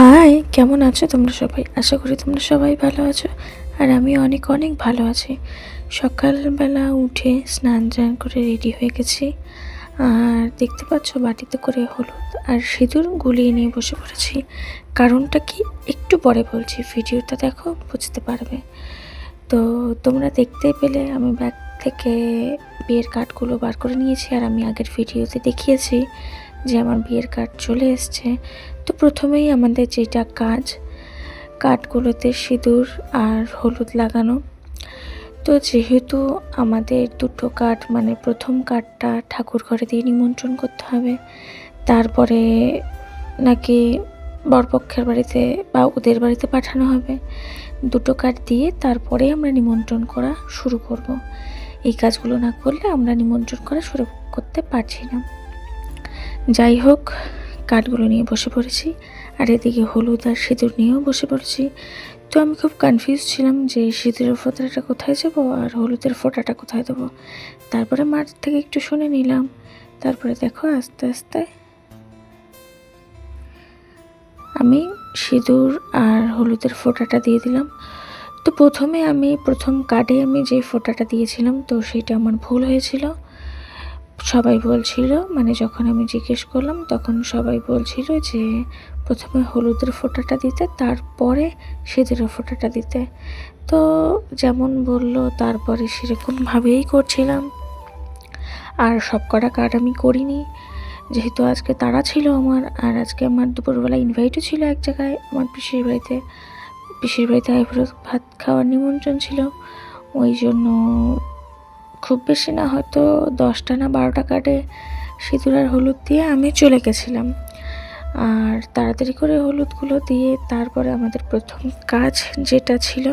High, কেমন আছো তোমরা সবাই? আশা করি তোমরা সবাই ভালো আছো আর আমি অনেক অনেক ভালো আছি। সকালবেলা উঠে স্নান টান করে রেডি হয়ে গেছি। আর দেখতে পাচ্ছ বাটিতে করে হলুদ আর সিঁদুর গুলিয়ে নিয়ে বসে পড়েছি। কারণটা কি? একটু পরে বলছি, ভিডিওটা দেখো, বুঝতে পারবে। তো তোমরা দেখতে পেলে আমি ব্যাগ থেকে বিয়ের কার্ডগুলো বার করে নিয়েছি আর আমি আগের ভিডিওতে দেখিয়েছি। যে আমার বিয়ের কার্ড চলে এসছে, তো প্রথমেই আমাদের যেটা কাজ, কাঠগুলোতে সিঁদুর আর হলুদ লাগানো। তো যেহেতু আমাদের দুটো কাঠ মানে প্রথম কাঠটা ঠাকুর ঘরে দিয়ে নিমন্ত্রণ করতে হবে, তারপরে নাকি বরপক্ষের বাড়িতে বা ওদের বাড়িতে পাঠানো হবে। দুটো কাঠ দিয়ে তারপরে আমরা নিমন্ত্রণ করা শুরু করব। এই কাজগুলো না করলে আমরা নিমন্ত্রণ করা শুরু করতে পারছি না। যাই হোক, কাঠগুলো নিয়ে বসে পড়েছি, আর এদিকে হলুদ আর সিঁদুর নিয়েও বসে পড়েছি। তো আমি খুব কনফিউজ ছিলাম যে সিঁদুরের ফোঁটাটা কোথায় যাব আর হলুদের ফোঁটাটা কোথায় দেবো। তারপরে মার থেকে একটু শুনে নিলাম। তারপরে দেখো আস্তে আস্তে আমি সিঁদুর আর হলুদের ফোঁটাটা দিয়ে দিলাম। তো প্রথমে আমি, প্রথম কার্ডে আমি যে ফোঁটাটা দিয়েছিলাম, তো সেটা আমার ভুল হয়েছিল। সবাই বলছিল মানে যখন আমি জিজ্ঞেস করলাম, তখন সবাই বলছিল যে প্রথমে হলুদের ফোঁটাটা দিতে, তারপরে সিঁদুরের ফোঁটাটা দিতে। তো যেমন বলল, তারপরে সেরকমভাবেই করছিলাম। আর সব কটা কার্ড আমি করিনি। যেহেতু আজকে তারা ছিল আমার, আর আজকে আমার দুপুরবেলা ইনভাইটও ছিল এক জায়গায় আমার পিসির বাড়িতে। পিসির বাড়িতে আইবুড়ো ভাত খাওয়ার নিমন্ত্রণ ছিল। ওই জন্য খুব বেশি না, হয়তো দশটা না বারোটা কাটে সিঁদুর আর হলুদ দিয়ে আমি চলে গেছিলাম। আর তাড়াতাড়ি করে হলুদগুলো দিয়ে তারপরে আমাদের প্রথম কাজ যেটা ছিল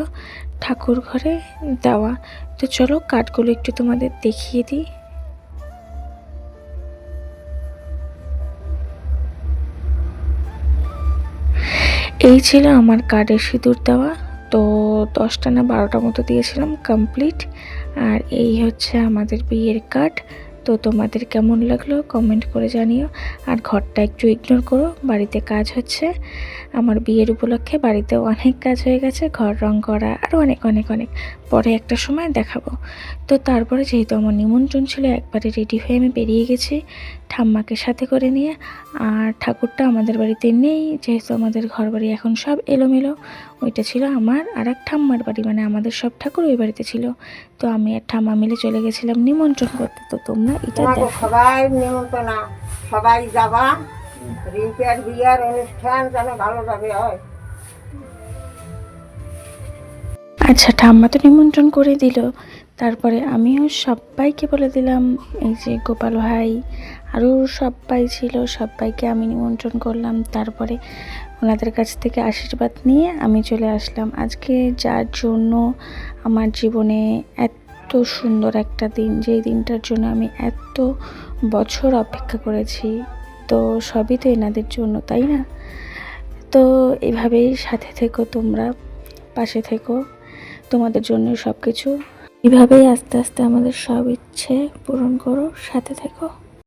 ঠাকুর ঘরে দেওয়া। তো চলো কাঠগুলো একটু তোমাদের দেখিয়ে দিই। এই ছিল আমার কার্ডে সিঁদুর দেওয়া। তো দশটা না বারোটা মতো দিয়েছিলাম কমপ্লিট আর এই হচ্ছে আমাদের বিয়ের কার্ড তো তোমাদের কেমন লাগল কমেন্ট করে জানিও। আর ঘরটা একটু ইগনোর করো, বাড়িতে কাজ হচ্ছে। আমার বিয়ের উপলক্ষে বাড়িতেও অনেক কাজ হয়ে গেছে, ঘর রং করা আরও অনেক অনেক অনেক। পরে একটা সময় দেখাবো। তো তারপরে যেহেতু আমার নিমন্ত্রণ ছিল, একবারে রেডি হয়ে আমি বেরিয়ে গেছি ঠাম্মাকে সাথে করে নিয়ে। আর ঠাকুরটা আমাদের বাড়িতে নেই, যেহেতু আমাদের ঘর বাড়ি এখন সব এলোমেলো। ওইটা ছিল আমার আর এক ঠাম্মার বাড়ি মানে আমাদের সব ঠাকুর ওই বাড়িতে ছিল। তো আমি আর ঠাম্মা মিলে চলে গেছিলাম নিমন্ত্রণ করতে। তো তোমরা এটা সবাই নিমন্ত্রণ। সবাই যাবা। রিম্পিয়ার বিয়ার অনুষ্ঠান যেন ভালোভাবে হয়। আচ্ছা ঠাম্মা তো নিমন্ত্রণ করে দিল। তারপরে আমিও সবাইকে বলে দিলাম এই যে গোপাল ভাই আরও সবাই ছিল সবাইকে আমি নিমন্ত্রণ করলাম। তারপরে ওনাদের কাছ থেকে আশীর্বাদ নিয়ে আমি চলে আসলাম। আজকে যার জন্য আমার জীবনে এত সুন্দর একটা দিন, যেই দিনটার জন্য আমি এত বছর অপেক্ষা করেছি। তো সবই তো এনাদের জন্য, তাই না? তো এভাবেই সাথে থেকো তোমরা, পাশে থেকো, তোমাদের জন্য সব কিছু এভাবেই আস্তে আস্তে আমাদের সব ইচ্ছে পূরণ করো, সাথে থেকো।